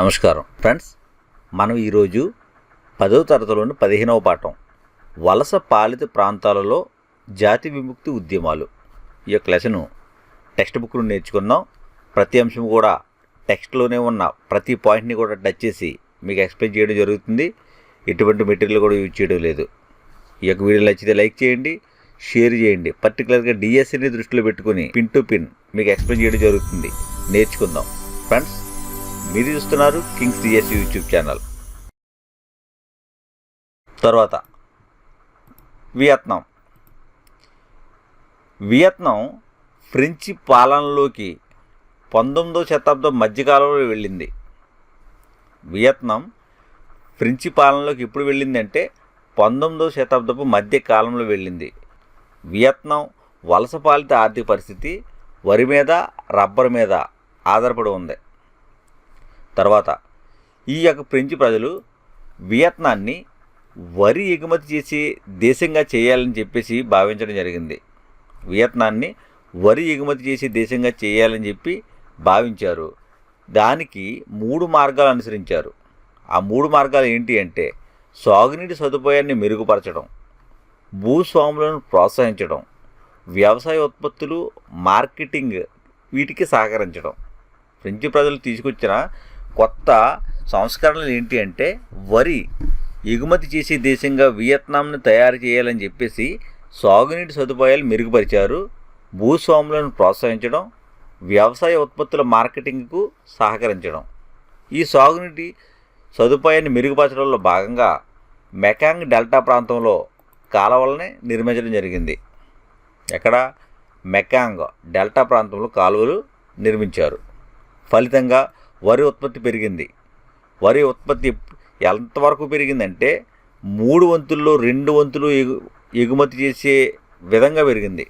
నమస్కారం. ఫ్రెండ్స్ మనం ఈరోజు పదవ తరగతిలోని పదిహేనవ పాఠం. వలస పాలిత ప్రాంతాలలో జాతి విముక్తి ఉద్యమాలు. ఈ యొక్క లెసను టెక్స్ట్ బుక్ను నేర్చుకున్నాం ప్రతి అంశం కూడా టెక్స్ట్లోనే ఉన్న ప్రతి పాయింట్ని కూడా టచ్ చేసి మీకు ఎక్స్ప్లెయిన్ చేయడం జరుగుతుంది. ఎటువంటి మెటీరియల్ కూడా యూజ్ చేయడం లేదు. ఈ యొక్క వీడియో నచ్చితే లైక్ చేయండి షేర్ చేయండి. పర్టికులర్గా డిఎస్సిని దృష్టిలో పెట్టుకుని పిన్ టు పిన్ మీకు ఎక్స్ప్లెయిన్ చేయడం జరుగుతుంది. నేర్చుకుందాం. ఫ్రెండ్స్ మీరు చూస్తున్నారు కింగ్స్ డిఎస్ యూట్యూబ్ ఛానల్. తర్వాత వియత్నాం. వియత్నాం ఫ్రెంచి పాలనలోకి పంతొమ్మిదవ శతాబ్దం మధ్యకాలంలో వెళ్ళింది. వియత్నాం ఫ్రెంచి పాలనలోకి ఎప్పుడు వెళ్ళిందంటే పంతొమ్మిదవ శతాబ్దపు మధ్య కాలంలో వెళ్ళింది. వియత్నాం వలస పాలిత ఆర్థిక పరిస్థితి వరి మీద రబ్బర్ మీద ఆధారపడి ఉంది. తర్వాత ఈ యొక్క ఫ్రెంచ్ ప్రజలు వియత్నాన్ని వరి ఎగుమతి చేసి దేశంగా చేయాలని చెప్పేసి భావించడం జరిగింది. వియత్నాన్ని వరి ఎగుమతి చేసి దేశంగా చేయాలని చెప్పి భావించారు. దానికి మూడు మార్గాలు అనుసరించారు. ఆ మూడు మార్గాలు ఏంటి అంటే సాగునీటి సదుపాయాన్ని మెరుగుపరచడం భూస్వాములను ప్రోత్సహించడం వ్యవసాయ ఉత్పత్తులు మార్కెటింగ్ వీటికి సహకరించడం. ఫ్రెంచ్ ప్రజలు తీసుకొచ్చిన కొత్త సంస్కరణలు ఏంటి అంటే వరి. ఎగుమతి చేసే దేశంగా వియత్నాంను తయారు చేయాలని చెప్పేసి సాగునీటి సదుపాయాలు మెరుగుపరిచారు. భూస్వాములను ప్రోత్సహించడం వ్యవసాయ ఉత్పత్తుల మార్కెటింగ్కు సహకరించడం. ఈ సాగునీటి సదుపాయాన్ని మెరుగుపరచడంలో భాగంగా మెకాంగ్ డెల్టా ప్రాంతంలో కాలువలనే నిర్మించడం జరిగింది. ఎక్కడ? మెకాంగ్ డెల్టా ప్రాంతంలో కాలువలు నిర్మించారు. ఫలితంగా వరి ఉత్పత్తి పెరిగింది. వరి ఉత్పత్తి ఎంతవరకు పెరిగిందంటే మూడు వంతుల్లో రెండు వంతులు ఎగు ఎగుమతి చేసే విధంగా పెరిగింది.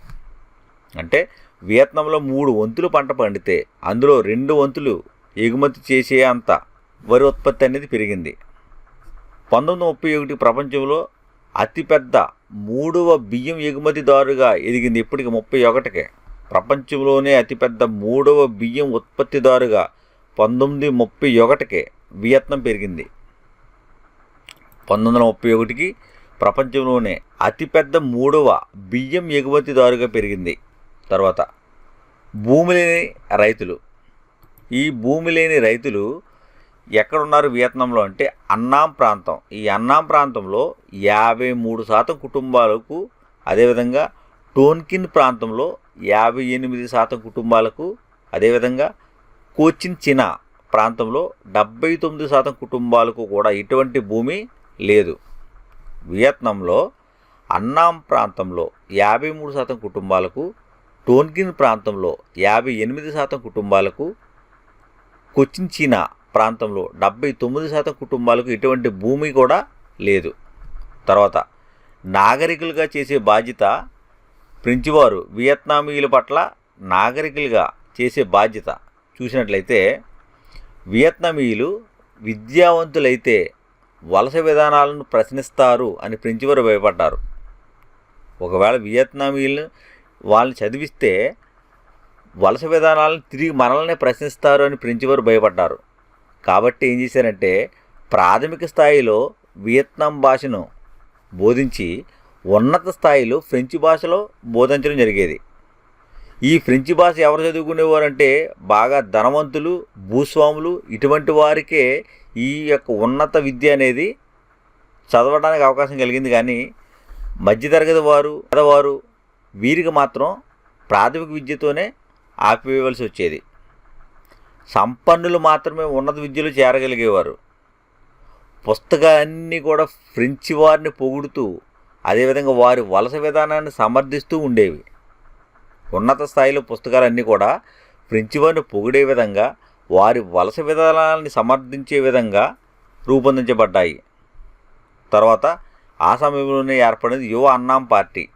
అంటే వియత్నంలో మూడు వంతులు పంట పండితే అందులో రెండు వంతులు ఎగుమతి చేసే అంత వరి ఉత్పత్తి అనేది పెరిగింది. పంతొమ్మిది ముప్పై ఒకటి ప్రపంచంలో అతిపెద్ద మూడవ బియ్యం ఎగుమతిదారుగా ఎదిగింది ఇప్పటికి ముప్పై ఒకటికే. ప్రపంచంలోనే అతిపెద్ద మూడవ బియ్యం ఉత్పత్తిదారుగా పంతొమ్మిది ముప్పై ఒకటికే వియత్నం పెరిగింది. పంతొమ్మిది వందల ముప్పై ఒకటికి ప్రపంచంలోనే అతిపెద్ద మూడవ బియ్యం ఎగుమతిదారుగా పెరిగింది. తర్వాత భూమి లేని రైతులు. ఈ భూమి లేని రైతులు ఎక్కడున్నారు వియత్నంలో అంటే అన్నాం ప్రాంతం. ఈ అన్నాం ప్రాంతంలో యాభై మూడు శాతం కుటుంబాలకు అదేవిధంగా టోన్కిన్ ప్రాంతంలో యాభై ఎనిమిది శాతం కుటుంబాలకు అదేవిధంగా కోచిన్ చినా ప్రాంతంలో డెబ్బై తొమ్మిది శాతం కుటుంబాలకు కూడా ఇటువంటి భూమి లేదు. వియత్నంలో అన్నాం ప్రాంతంలో యాభై మూడు శాతం కుటుంబాలకు టోన్కిన్ ప్రాంతంలో యాభై ఎనిమిది శాతం కుటుంబాలకు కొచ్చిన్ చీనా ప్రాంతంలో డెబ్బై తొమ్మిది శాతం కుటుంబాలకు ఇటువంటి భూమి కూడా లేదు. తర్వాత నాగరికులుగా చేసే బాధ్యత ఫ్రెంచ్ వారు వియత్నామీయుల పట్ల నాగరికులుగా చేసే బాధ్యత. చూసినట్లయితే వియత్నామీయులు విద్యావంతులైతే వలస విధానాలను ప్రశ్నిస్తారు అని ఫ్రెంచ్ వారు భయపడ్డారు. ఒకవేళ వియత్నామీయులను వాళ్ళని చదివిస్తే వలస విధానాలను తిరిగి మనల్నే ప్రశ్నిస్తారు అని ఫ్రెంచ్ వారు భయపడ్డారు. కాబట్టి ఏం చేశారంటే ప్రాథమిక స్థాయిలో వియత్నాం భాషను బోధించి ఉన్నత స్థాయిలో ఫ్రెంచ్ భాషలో బోధించడం జరిగేది. ఈ ఫ్రెంచి భాష ఎవరు చదువుకునేవారంటే బాగా ధనవంతులు భూస్వాములు. ఇటువంటి వారికే ఈ యొక్క ఉన్నత విద్య అనేది చదవడానికి అవకాశం కలిగింది. కానీ మధ్యతరగతి వారు పేదవారు వీరికి మాత్రం ప్రాథమిక విద్యతోనే ఆపివేయవలసి వచ్చేది. సంపన్నులు మాత్రమే ఉన్నత విద్యలో చేరగలిగేవారు. పుస్తకాన్ని కూడా ఫ్రెంచి వారిని పొగుడుతూ అదేవిధంగా వారి వలస విధానాన్ని సమర్థిస్తూ ఉండేవి. ఉన్నత స్థాయిలో పుస్తకాలన్నీ కూడా ఫ్రెంచ్ వారిని పొగిడే విధంగా వారి వలస విధానాన్ని సమర్థించే విధంగా రూపొందించబడ్డాయి. తర్వాత ఆ సమయంలోనే ఏర్పడింది యువ అన్నాం పార్టీ.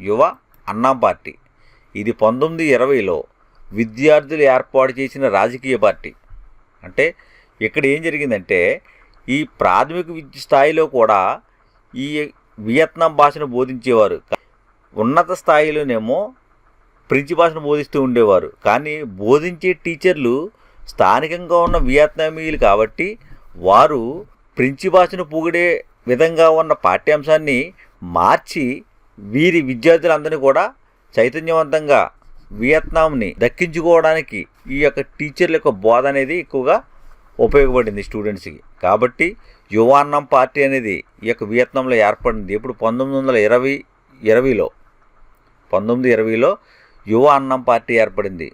యువ అన్నాం పార్టీ. ఇది పంతొమ్మిది ఇరవైలో విద్యార్థులు ఏర్పాటు చేసిన రాజకీయ పార్టీ. అంటే ఇక్కడ ఏం జరిగిందంటే ఈ ప్రాథమిక విద్య స్థాయిలో కూడా ఈ వియత్నాం భాషను బోధించేవారు. ఉన్నత స్థాయిలోనేమో ఫ్రెంచి భాషను బోధిస్తూ ఉండేవారు. కానీ బోధించే టీచర్లు స్థానికంగా ఉన్న వియత్నామీయులు కాబట్టి వారు ఫ్రెంచి భాషను పొగిడే విధంగా ఉన్న పాఠ్యాంశాన్ని మార్చి వీరి విద్యార్థులందరినీ కూడా చైతన్యవంతంగా వియత్నాంని దక్కించుకోవడానికి ఈ యొక్క టీచర్ల యొక్క బోధ అనేది ఎక్కువగా ఉపయోగపడింది స్టూడెంట్స్కి. కాబట్టి యువాన్నం పార్టీ అనేది ఈ యొక్క వియత్నాంలో ఏర్పడింది. ఇప్పుడు పంతొమ్మిది వందల ఇరవై ఇరవైలో పంతొమ్మిది ఇరవైలో యువ అన్నం పార్టీ ఏర్పడింది.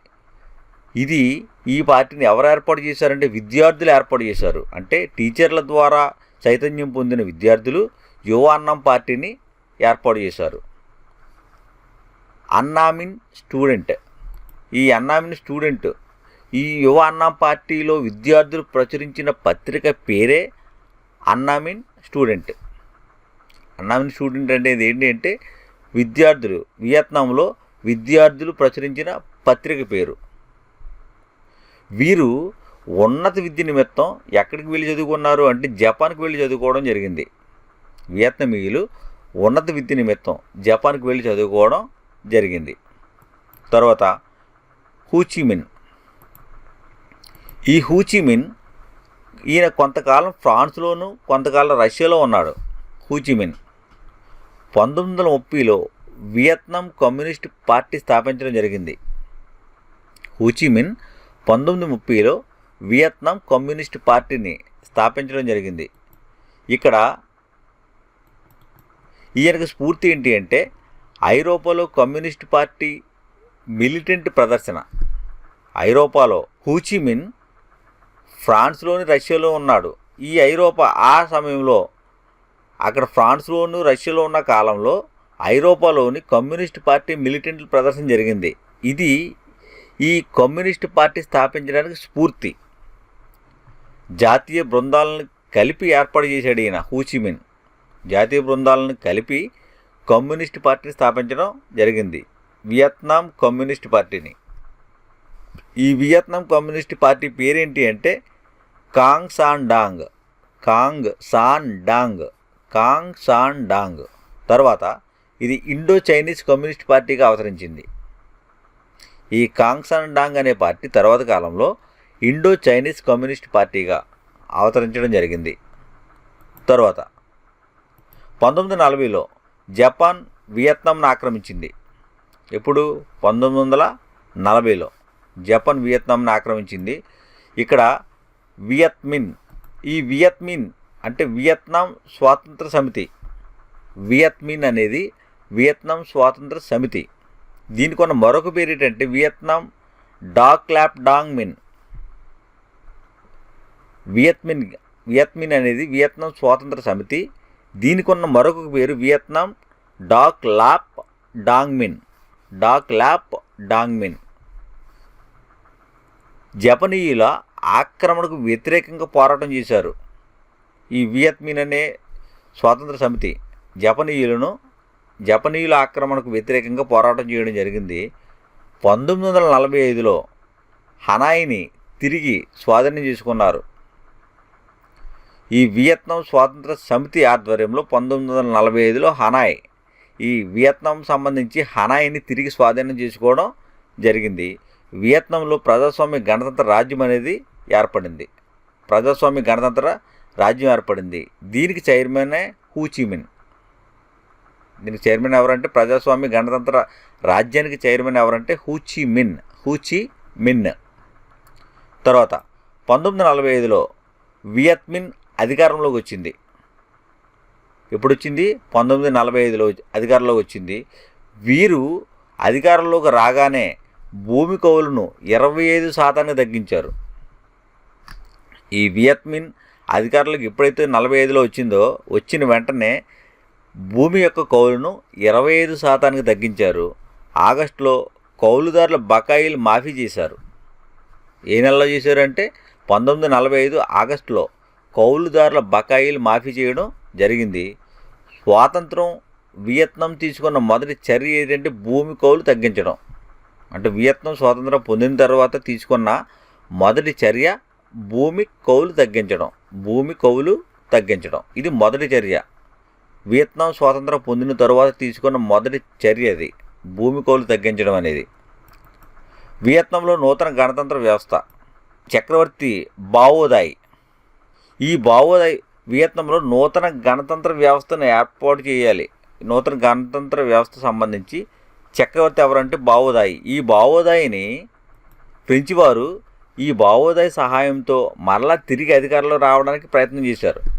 ఇది ఈ పార్టీని ఎవరు ఏర్పాటు చేశారంటే విద్యార్థులు ఏర్పాటు చేశారు. అంటే టీచర్ల ద్వారా చైతన్యం పొందిన విద్యార్థులు యువ అన్నం పార్టీని ఏర్పాటు చేశారు. అన్నామిన్ స్టూడెంట్. ఈ అన్నామిన్ స్టూడెంట్ ఈ యువ అన్నం పార్టీలో విద్యార్థులు ప్రచురించిన పత్రిక పేరే అన్నామిన్ స్టూడెంట్. అన్నామిన్ స్టూడెంట్ అనేది ఏంటి అంటే విద్యార్థులు వియత్నాంలో విద్యార్థులు ప్రచురించిన పత్రిక పేరు. వీరు ఉన్నత విద్య నిమిత్తం ఎక్కడికి వెళ్ళి చదువుకున్నారు అంటే జపాన్కి వెళ్ళి చదువుకోవడం జరిగింది. వియత్నమీయులు ఉన్నత విద్య నిమిత్తం జపాన్కి వెళ్ళి చదువుకోవడం జరిగింది. తర్వాత హూచిమిన్ ఈ హూచిమిన్ ఈయన కొంతకాలం ఫ్రాన్స్లోను కొంతకాలం రష్యాలో ఉన్నాడు. హూచిమిన్ పంతొమ్మిది వందల ముప్పైలో వియత్నాం కమ్యూనిస్ట్ పార్టీ స్థాపించడం జరిగింది. హూచిమిన్ పంతొమ్మిది ముప్పైలో వియత్నాం కమ్యూనిస్ట్ పార్టీని స్థాపించడం జరిగింది. ఇక్కడ ఈయనకు స్ఫూర్తి ఏంటి అంటే ఐరోపాలో కమ్యూనిస్ట్ పార్టీ మిలిటెంట్ ప్రదర్శన. ఐరోపాలో హూచిమిన్ ఫ్రాన్స్లోని రష్యాలో ఉన్నాడు. ఈ ఐరోపా ఆ సమయంలో అక్కడ ఫ్రాన్స్లోను రష్యాలో ఉన్న కాలంలో ఐరోపాలోని కమ్యూనిస్ట్ పార్టీ మిలిటెంట్ ప్రదర్శన జరిగింది. ఇది ఈ కమ్యూనిస్ట్ పార్టీ స్థాపించడానికి స్ఫూర్తి. జాతీయ బృందాలను కలిపి ఏర్పాటు చేశాడు ఈయన హూచిమిన్ జాతీయ బృందాలను కలిపి కమ్యూనిస్ట్ పార్టీని స్థాపించడం జరిగింది. వియత్నాం కమ్యూనిస్ట్ పార్టీని. ఈ వియత్నాం కమ్యూనిస్ట్ పార్టీ పేరేంటి అంటే Cong San Dang. Cong San Dang. Cong San Dang. తర్వాత ఇది ఇండో చైనీస్ కమ్యూనిస్ట్ పార్టీగా అవతరించింది. ఈ కాంగ్సన్ డాంగ్ అనే పార్టీ తర్వాత కాలంలో ఇండో చైనీస్ కమ్యూనిస్ట్ పార్టీగా అవతరించడం జరిగింది. తర్వాత పంతొమ్మిది నలభైలో జపాన్ వియత్నాంను ఆక్రమించింది. ఎప్పుడు? పంతొమ్మిది వందల నలభైలో జపాన్ వియత్నాంను ఆక్రమించింది. ఇక్కడ వియత్మిన్ ఈ వియత్మిన్ అంటే వియత్నాం స్వాతంత్ర సమితి. వియత్మిన్ అనేది వియత్నాం స్వాతంత్ర సమితి. దీనికి ఉన్న మరొక పేరు ఏంటంటే Vietnam Doc Lap Dong Minh Viet Minh Viet Minh అనేది వియత్నాం స్వాతంత్ర సమితి. దీనికి ఉన్న మరొక పేరు Vietnam Doc Lap Dong Minh Doc Lap Dong Minh జపనీయుల ఆక్రమణకు వ్యతిరేకంగా పోరాటం చేశారు. ఈ వియత్మిన్ అనే స్వాతంత్ర సమితి జపనీయులను జపనీయుల ఆక్రమణకు వ్యతిరేకంగా పోరాటం చేయడం జరిగింది. పంతొమ్మిది వందల నలభై ఐదులో హనాయిని తిరిగి స్వాధీనం చేసుకున్నారు. ఈ వియత్నాం స్వాతంత్ర సమితి ఆధ్వర్యంలో పంతొమ్మిది వందల నలభై ఐదులో హనాయ్ ఈ వియత్నాం సంబంధించి హనాయిని తిరిగి స్వాధీనం చేసుకోవడం జరిగింది. వియత్నాంలో ప్రజాస్వామ్య గణతంత్ర రాజ్యం అనేది ఏర్పడింది. ప్రజాస్వామ్య గణతంత్ర రాజ్యం ఏర్పడింది. దీనికి చైర్మనే హూచిమిన్ దీనికి చైర్మన్ ఎవరంటే ప్రజాస్వామ్య గణతంత్ర రాజ్యానికి చైర్మన్ ఎవరంటే హూచి మిన్ హూచి మిన్. తర్వాత పంతొమ్మిది నలభై ఐదులో వియత్మిన్ అధికారంలోకి వచ్చింది. ఎప్పుడు వచ్చింది పంతొమ్మిది నలభై ఐదులో అధికారంలోకి వచ్చింది. వీరు అధికారంలోకి రాగానే భూమి కౌలును ఇరవై ఐదు శాతానికి తగ్గించారు. ఈ వియత్మిన్ అధికారులకు ఎప్పుడైతే నలభై ఐదులో వచ్చిందో వచ్చిన వెంటనే భూమి యొక్క కౌలును ఇరవై ఐదు శాతానికి తగ్గించారు. ఆగస్టులో కౌలుదారుల బకాయిలు మాఫీ చేశారు. ఏ నెలలో చేశారంటే పంతొమ్మిది నలభై ఐదు ఆగస్టులో కౌలుదారుల బకాయిలు మాఫీ చేయడం జరిగింది. స్వాతంత్రం వియత్నాం తీసుకున్న మొదటి చర్య ఏంటంటే భూమి కౌలు తగ్గించడం. అంటే వియత్నాం స్వాతంత్రం పొందిన తర్వాత తీసుకున్న మొదటి చర్య భూమి కౌలు తగ్గించడం. భూమి కౌలు తగ్గించడం. ఇది మొదటి చర్య. వియత్నాం స్వాతంత్రం పొందిన తరువాత తీసుకున్న మొదటి చర్య అది. భూమి కౌలు తగ్గించడం అనేది. వియత్నాంలో నూతన గణతంత్ర వ్యవస్థ. చక్రవర్తి బావోదాయ్. ఈ బావోదాయ్ వియత్నంలో నూతన గణతంత్ర వ్యవస్థను ఏర్పాటు చేయాలి. నూతన గణతంత్ర వ్యవస్థ సంబంధించి చక్రవర్తి ఎవరంటే బావోదాయ్. ఈ బావోదాయిని ఫ్రెంచ్ వారు ఈ బావోదాయ్ సహాయంతో మరలా తిరిగి అధికారంలో రావడానికి ప్రయత్నం చేశారు.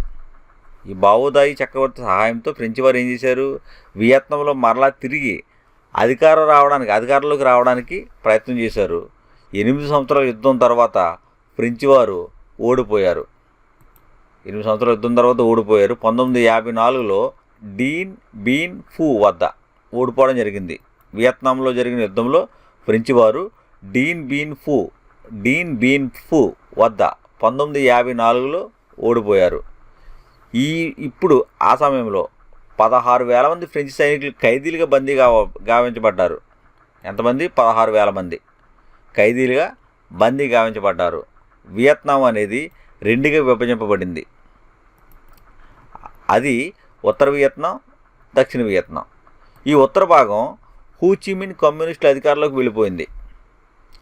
ఈ బావోదాయి చక్రవర్తి సహాయంతో ఫ్రెంచ్ వారు ఏం చేశారు? వియత్నంలో మరలా తిరిగి అధికారం రావడానికి అధికారంలోకి రావడానికి ప్రయత్నం చేశారు. ఎనిమిది సంవత్సరాల యుద్ధం తర్వాత ఫ్రెంచ్ వారు ఓడిపోయారు. ఎనిమిది సంవత్సరాల యుద్ధం తర్వాత ఓడిపోయారు. పంతొమ్మిది యాభై నాలుగులో డీన్ బీన్ ఫూ వద్ద ఓడిపోవడం జరిగింది. వియత్నాంలో జరిగిన యుద్ధంలో ఫ్రెంచ్ వారు Dien Bien Phu Dien Bien Phu వద్ద పంతొమ్మిది యాభై నాలుగులో ఓడిపోయారు. ఈ ఇప్పుడు ఆ సమయంలో పదహారు వేల మంది ఫ్రెంచ్ సైనికులు ఖైదీలుగా బందీగా గావించబడ్డారు. ఎంతమంది? పదహారు వేల మంది. ఖైదీలుగా బందీ గావించబడ్డారు. వియత్నాం అనేది రెండుగా విభజింపబడింది. అది ఉత్తర వియత్నాం దక్షిణ వియత్నాం. ఈ ఉత్తర భాగం హూచిమిన్ కమ్యూనిస్టుల అధికారంలోకి వెళ్ళిపోయింది.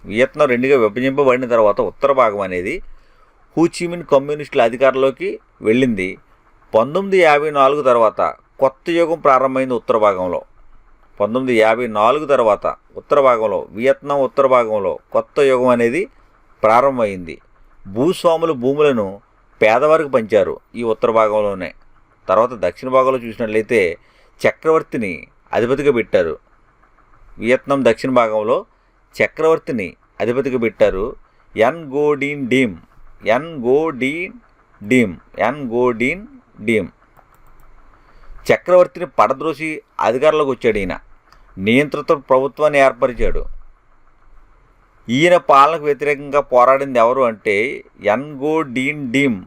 వియత్నాం రెండుగా విభజింపబడిన తర్వాత ఉత్తర భాగం అనేది హూచిమిన్ కమ్యూనిస్టుల అధికారంలోకి వెళ్ళింది. పంతొమ్మిది యాభై నాలుగు తర్వాత కొత్త యుగం ప్రారంభమైంది ఉత్తర భాగంలో. పంతొమ్మిది యాభై నాలుగు తర్వాత ఉత్తర భాగంలో వియత్నాం ఉత్తర భాగంలో కొత్త యుగం అనేది ప్రారంభమైంది. భూస్వాములు భూములను పేదవారికి పంచారు ఈ ఉత్తర భాగంలోనే. తర్వాత దక్షిణ భాగంలో చూసినట్లయితే చక్రవర్తిని అధిపతిగా పెట్టారు. వియత్నాం దక్షిణ భాగంలో చక్రవర్తిని అధిపతిగా పెట్టారు Ngo Dinh Diem. Ngo Dinh Diem. Ngo Dinh Diem చక్రవర్తిని పడద్రోసి అధికారంలోకి వచ్చాడు ఈయన. నియంత్రిత ప్రభుత్వాన్ని ఏర్పరిచాడు. ఈయన పాలనకు వ్యతిరేకంగా పోరాడింది ఎవరు అంటే ఎన్గో డీన్ డీమ్.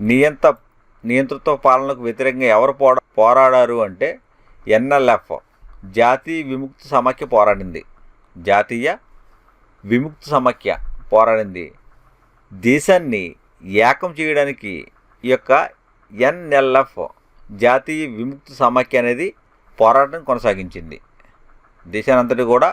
నియంత నియంతృత్వ పాలనకు వ్యతిరేకంగా ఎవరు పోరా పోరాడారు అంటే ఎన్ఎల్ఎఫ్ జాతీయ విముక్తి సమాఖ్య పోరాడింది. జాతీయ విముక్తి సమాఖ్య పోరాడింది. దేశాన్ని ఏకం చేయడానికి ఈ యొక్క ఎన్ఎల్ఎఫ్ జాతీయ విముక్తి సమాఖ్య అనేది పోరాటం కొనసాగించింది. దేశానంతటి కూడా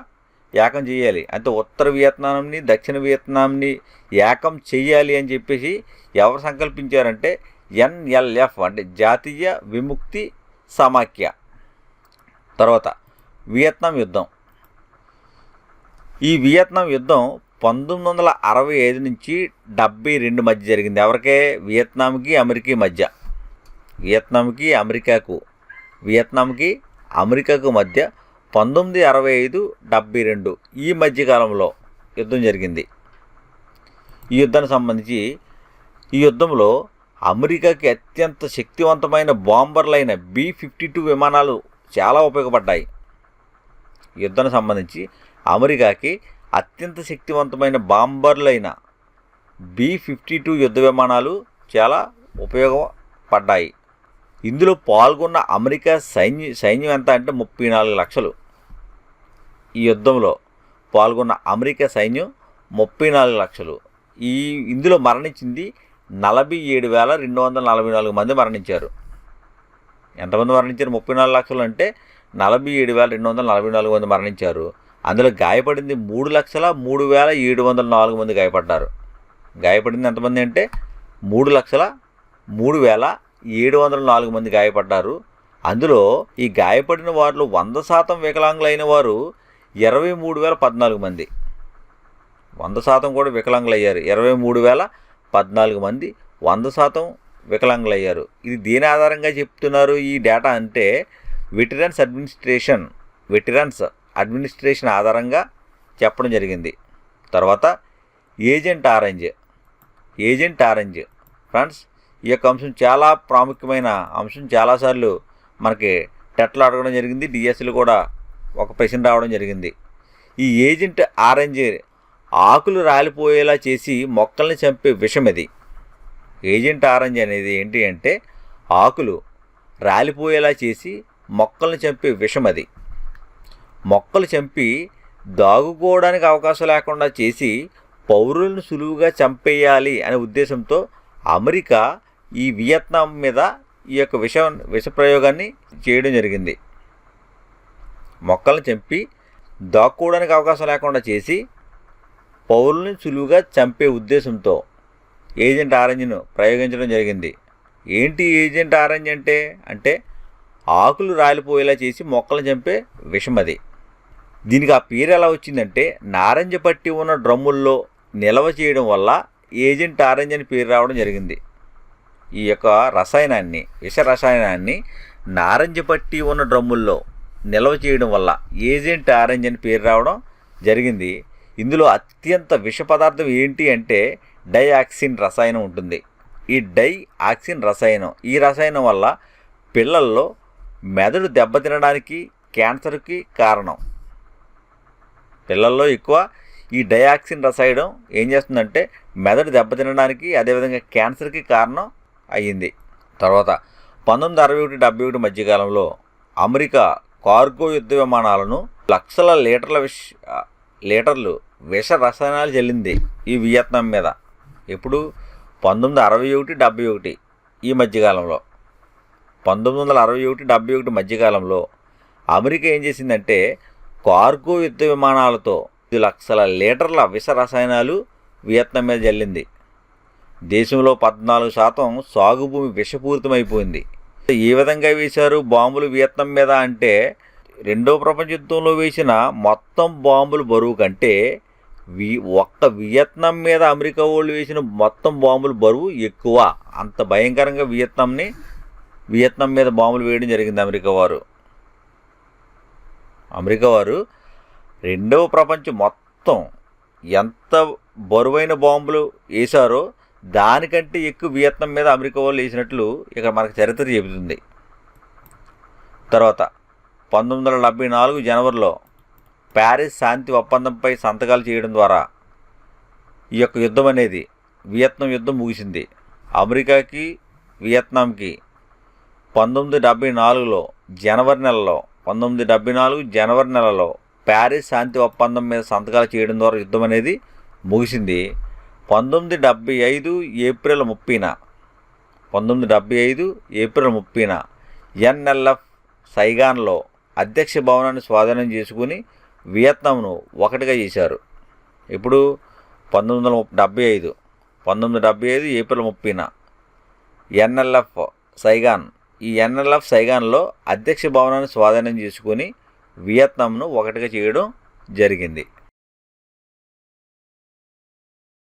ఏకం చేయాలి. అంటే ఉత్తర వియత్నాంని దక్షిణ వియత్నాంని ఏకం చేయాలి అని చెప్పేసి ఎవరు సంకల్పించారంటే ఎన్ఎల్ఎఫ్ అంటే జాతీయ విముక్తి సమాఖ్య. తర్వాత వియత్నాం యుద్ధం. ఈ వియత్నాం యుద్ధం పంతొమ్మిది వందల అరవై ఐదు నుంచి డెబ్బై రెండు మధ్య జరిగింది. ఎవరికే? వియత్నాంకి అమెరికా మధ్య. వియత్నాంకి అమెరికాకు. వియత్నాంకి అమెరికాకు మధ్య పంతొమ్మిది అరవై ఐదు డెబ్బై రెండు ఈ మధ్యకాలంలో యుద్ధం జరిగింది. ఈ యుద్ధానికి సంబంధించి ఈ యుద్ధంలో అమెరికాకి అత్యంత శక్తివంతమైన బాంబర్లైన బి ఫిఫ్టీ టూ విమానాలు చాలా ఉపయోగపడ్డాయి. యుద్ధానికి సంబంధించి అమెరికాకి అత్యంత శక్తివంతమైన బాంబర్లైన బి ఫిఫ్టీ టూ యుద్ధ విమానాలు చాలా ఉపయోగపడ్డాయి. ఇందులో పాల్గొన్న అమెరికా సైన్య సైన్యం ఎంత అంటే ముప్పై నాలుగు లక్షలు. ఈ యుద్ధంలో పాల్గొన్న అమెరికా సైన్యం ముప్పై నాలుగు లక్షలు. ఈ ఇందులో మరణించింది నలభై ఏడు వేల రెండు వందల నలభై నాలుగు మంది మరణించారు. ఎంతమంది మరణించారు ముప్పై నాలుగు లక్షలు అంటే నలభై ఏడు వేల రెండు వందల నలభై నాలుగు మంది మరణించారు. అందులో గాయపడింది మూడు లక్షల మూడు వేల ఏడు వందల నాలుగు మంది గాయపడ్డారు. గాయపడింది ఎంతమంది అంటే మూడు లక్షల మూడు వేల ఏడు వందల నాలుగు మంది గాయపడ్డారు. అందులో ఈ గాయపడిన వారిలో వంద శాతం వికలాంగులైన వారు ఇరవై మూడు వేల పద్నాలుగు మంది. వంద శాతం కూడా వికలాంగులయ్యారు. ఇరవై మూడు వేల పద్నాలుగు మంది వంద శాతం వికలాంగులయ్యారు. ఇది దేని ఆధారంగా చెప్తున్నారు ఈ డేటా అంటే వెటరన్స్ అడ్మినిస్ట్రేషన్ వెటరన్స్ అడ్మినిస్ట్రేషన్ ఆధారంగా చెప్పడం జరిగింది. తర్వాత Agent Orange Agent Orange friends ఈ యొక్క అంశం చాలా ప్రాముఖ్యమైన అంశం. చాలాసార్లు మనకి టెట్లు అడగడం జరిగింది డిఎస్సీలు కూడా ఒక ప్రశ్న రావడం జరిగింది. ఈ ఏజెంట్ ఆరెంజ్ ఆకులు రాలిపోయేలా చేసి మొక్కల్ని చంపే విషం ఇది. ఏజెంట్ ఆరెంజ్ అనేది ఏంటి అంటే ఆకులు రాలిపోయేలా చేసి మొక్కల్ని చంపే విషం అది. మొక్కలు చంపి దాగుకోవడానికి అవకాశం లేకుండా చేసి పౌరులను సులువుగా చంపేయాలి అనే ఉద్దేశంతో అమెరికా ఈ వియత్నాం మీద ఈ యొక్క విష విష ప్రయోగాన్ని చేయడం జరిగింది. మొక్కలను చంపి దాక్కోవడానికి అవకాశం లేకుండా చేసి పౌరులను సులువుగా చంపే ఉద్దేశంతో ఏజెంట్ ఆరెంజ్ను ప్రయోగించడం జరిగింది. ఏంటి ఏజెంట్ ఆరెంజ్ అంటే? అంటే ఆకులు రాలిపోయేలా చేసి మొక్కలను చంపే విషం అది. దీనికి ఆ పేరు ఎలా వచ్చిందంటే నారింజ పట్టి ఉన్న డ్రమ్ముల్లో నిల్వ చేయడం వల్ల ఏజెంట్ ఆరెంజ్ అని పేరు రావడం జరిగింది. ఈ యొక్క రసాయనాన్ని విష రసాయనాన్ని నారింజ పట్టి ఉన్న డ్రమ్ముల్లో నిల్వ చేయడం వల్ల ఏజెంట్ ఆరెంజ్ అని పేరు రావడం జరిగింది. ఇందులో అత్యంత విష పదార్థం ఏంటి అంటే డైఆక్సిన్ రసాయనం ఉంటుంది. ఈ డై ఆక్సిన్ రసాయనం ఈ రసాయనం వల్ల పిల్లల్లో మెదడు దెబ్బతినడానికి క్యాన్సర్కి కారణం. పిల్లల్లో ఎక్కువ ఈ డయాక్సిన్ రసాయనం ఏం చేస్తుందంటే మెదడు దెబ్బతినడానికి అదేవిధంగా క్యాన్సర్కి కారణం అయ్యింది. తర్వాత పంతొమ్మిది అరవై ఒకటి డెబ్బై ఒకటి మధ్యకాలంలో అమెరికా కార్గో యుద్ధ విమానాలను లక్షల లీటర్ల విష లీటర్లు విష రసాయనాలు చెల్లింది ఈ వియత్నాం మీద. ఇప్పుడు పంతొమ్మిది అరవై ఒకటి డెబ్బై ఒకటి ఈ మధ్యకాలంలో పంతొమ్మిది వందల అరవై ఒకటి డెబ్బై ఒకటి మధ్యకాలంలో అమెరికా ఏం చేసిందంటే కార్గో యుద్ధ విమానాలతో ఐదు లక్షల లీటర్ల విష రసాయనాలు వియత్నాం మీద జల్లింది. దేశంలో పద్నాలుగు శాతం సాగు భూమి విషపూరితమైపోయింది. ఏ విధంగా వేశారు బాంబులు వియత్నాం మీద అంటే రెండో ప్రపంచ యుద్ధంలో వేసిన మొత్తం బాంబులు బరువు కంటే వి ఒక్క వియత్నాం మీద అమెరికా వాళ్ళు వేసిన మొత్తం బాంబులు బరువు ఎక్కువ. అంత భయంకరంగా వియత్నాంని వియత్నాం మీద బాంబులు వేయడం జరిగింది అమెరికా వారు. అమెరికా వారు రెండవ ప్రపంచం మొత్తం ఎంత బరువైన బాంబులు వేశారో దానికంటే ఎక్కువ వియత్నాం మీద అమెరికా వాళ్ళు వేసినట్లు ఇక్కడ మనకు చరిత్ర చెబుతుంది. తర్వాత పంతొమ్మిది వందల డెబ్బై నాలుగు జనవరిలో ప్యారిస్ శాంతి ఒప్పందంపై సంతకాలు చేయడం ద్వారా ఈ యొక్క యుద్ధం అనేది వియత్నాం యుద్ధం ముగిసింది. అమెరికాకి వియత్నాంకి పంతొమ్మిది డెబ్బై నాలుగులో జనవరి నెలలో పంతొమ్మిది డెబ్బై నాలుగు జనవరి నెలలో ప్యారిస్ శాంతి ఒప్పందం మీద సంతకాలు చేయడం ద్వారా యుద్ధం అనేది ముగిసింది. పంతొమ్మిది డెబ్బై ఐదు ఏప్రిల్ ముప్పైన పంతొమ్మిది డెబ్బై ఐదు ఏప్రిల్ ముప్పైన ఎన్ఎల్ఎఫ్ సైగాన్లో అధ్యక్ష భవనాన్ని స్వాధీనం చేసుకుని వియత్నాంను ఒకటిగా చేశారు. ఇప్పుడు పంతొమ్మిది వందల డెబ్బై ఐదు పంతొమ్మిది డెబ్బై ఐదు ఏప్రిల్ ముప్పైన ఎన్ఎల్ఎఫ్ సైగాన్ ఈ ఎన్ఎల్ఎఫ్ సైగాన్లో అధ్యక్ష భవనాన్ని స్వాధీనం చేసుకుని వియత్నాంను ఒకటిగా చేయడం జరిగింది.